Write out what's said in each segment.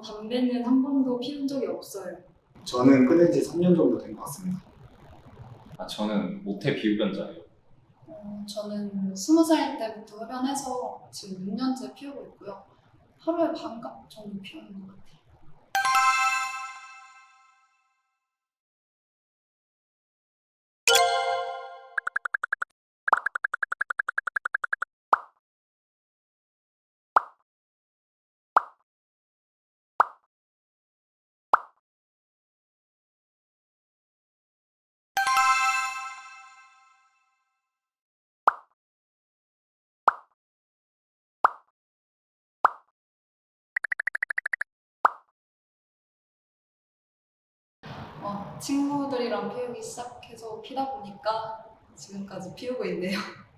어, 담배는 한 번도 피운 적이 없어요. 저는 끊은 지 3년 정도 된 것 같습니다. 아, 저는 모태 비흡연자예요. 어, 저는 스무 살 때부터 흡연해서 지금 6년째 피우고 있고요. 하루에 반갑 정도 피우는 것 같아요. 어, 친구들이랑 피우기 시작해서 피다 보니까 지금까지 피우고 있네요.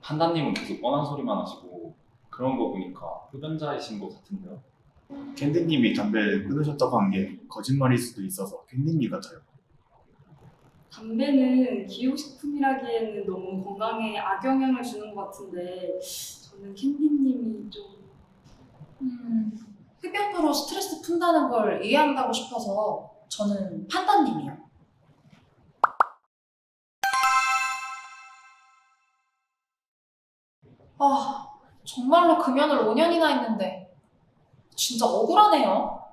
판다님은 계속 뻔한 소리만 하시고 그런 거 보니까 흡연자이신 것 같은데요. 캔디님이 담배를 끊으셨다고 한 게 거짓말일 수도 있어서 캔디님 같아요. 담배는 기호식품이라기에는 너무 건강에 악영향을 주는 것 같은데 저는 캔디님이 좀 음, 흡연으로 스트레스 푼다는 걸 이해한다고 싶어서 저는 판다님이요. 아, 정말로 금연을 5년이나 했는데 진짜 억울하네요.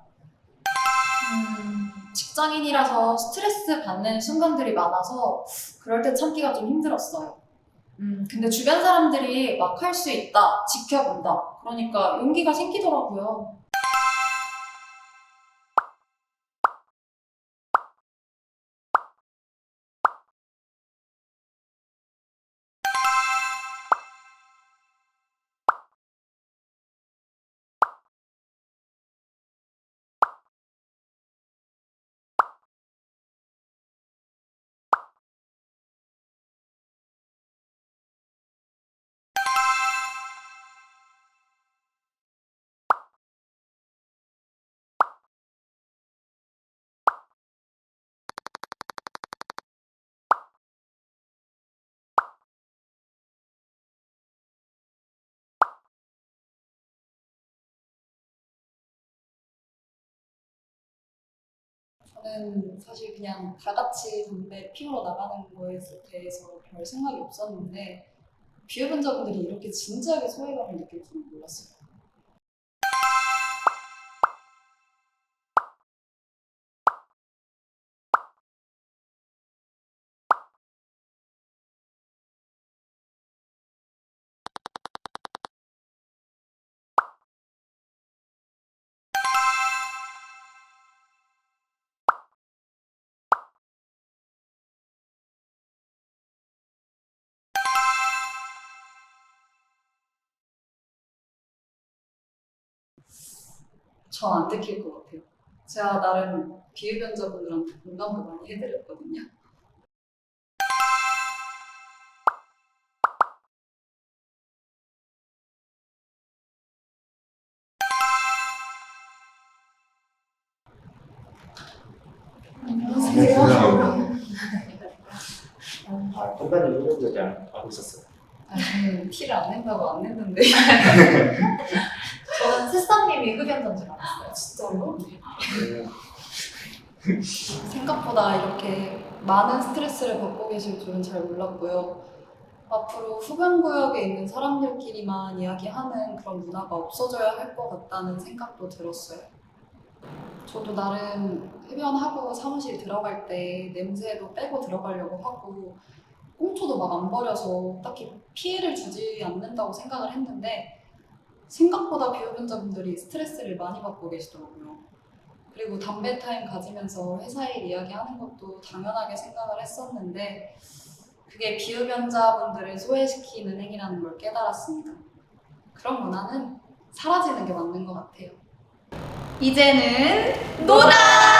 음, 직장인이라서 스트레스 받는 순간들이 많아서 그럴 때 참기가 좀 힘들었어요. 음, 근데 주변 사람들이 막 할 수 있다, 지켜본다. 그러니까 용기가 생기더라고요. 저는 사실 그냥 다 같이 담배 피우러 나가는 거에 대해서 별 생각이 없었는데 비흡연자분들이 이렇게 진지하게 소외감을 느낄 줄은 몰랐어요. 전 안 들킬 것 같아요. 제가 나름 비흡연자분들한테 공감도 많이 해드렸거든요. 아, 판단이 흡연자지 알고 있었어요. 아, 저는 티를 안 낸다고 안 냈는데 저는 새싹님이 흡연자인 줄 알았어요. 진짜로? 생각보다 이렇게 많은 스트레스를 받고 계실 줄은 잘 몰랐고요. 앞으로 흡연구역에 있는 사람들끼리만 이야기하는 그런 문화가 없어져야 할 것 같다는 생각도 들었어요. 저도 나름 흡연하고 사무실 들어갈 때 냄새도 빼고 들어가려고 하고 꽁초도 막 안 버려서 딱히 피해를 주지 않는다고 생각을 했는데 생각보다 비흡연자분들이 스트레스를 많이 받고 계시더라고요. 그리고 담배 타임 가지면서 회사 일 이야기하는 것도 당연하게 생각을 했었는데 그게 비흡연자분들을 소외시키는 행위라는 걸 깨달았습니다. 그런 문화는 사라지는 게 맞는 것 같아요. 이제는 놀아!